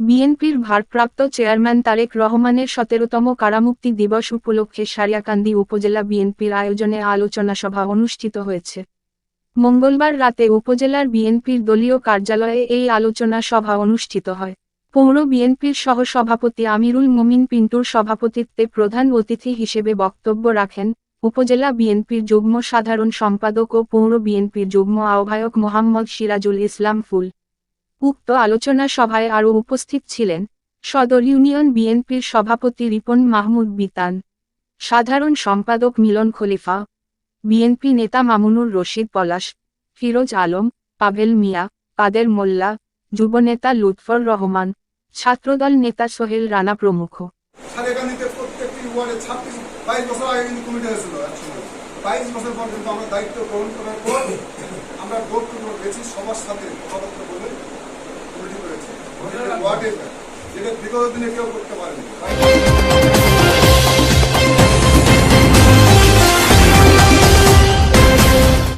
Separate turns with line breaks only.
বিএনপির ভারপ্রাপ্ত চেয়ারম্যান তারেক রহমানের সতেরোতম কারামুক্তি দিবস উপলক্ষে সারিয়াকান্দি উপজেলা বিএনপির আয়োজনে আলোচনা সভা অনুষ্ঠিত হয়েছে। মঙ্গলবার রাতে উপজেলার বিএনপির দলীয় কার্যালয়ে এই আলোচনা সভা অনুষ্ঠিত হয়। পৌর বিএনপির সহসভাপতি আমিরুল মুমিন পিন্টুর সভাপতিত্বে প্রধান অতিথি হিসেবে বক্তব্য রাখেন উপজেলা বিএনপির যুগ্ম সাধারণ সম্পাদক ও পৌর বিএনপির যুগ্ম আহ্বায়ক মোহাম্মদ সিরাজুল ইসলাম ফুল। উক্ত আলোচনা সভায় আরও উপস্থিত ছিলেন সদর ইউনিয়ন বিএনপির সভাপতি রিপন মাহমুদ বিতান, সাধারণ সম্পাদক মিলন খলিফা, বিএনপি নেতা মামুনুর রশিদ পলাশ, ফিরোজ আলম, পাভেল মিয়া, কাদের মোল্লা, যুবনেতা লুৎফর রহমান, ছাত্রদল নেতা সোহেল রানা প্রমুখ।
বাইশ বছর আগে কিন্তু কমিটি হয়েছিল বাইশ বছর পর কিন্তু আমরা দায়িত্ব গ্রহণ করার পর গেছি সবার সাথে কথাবার্তা বলে কমিটি করেছে। ওয়ার্ডে যেটা বিগত দিনে কেউ করতে পারেনি।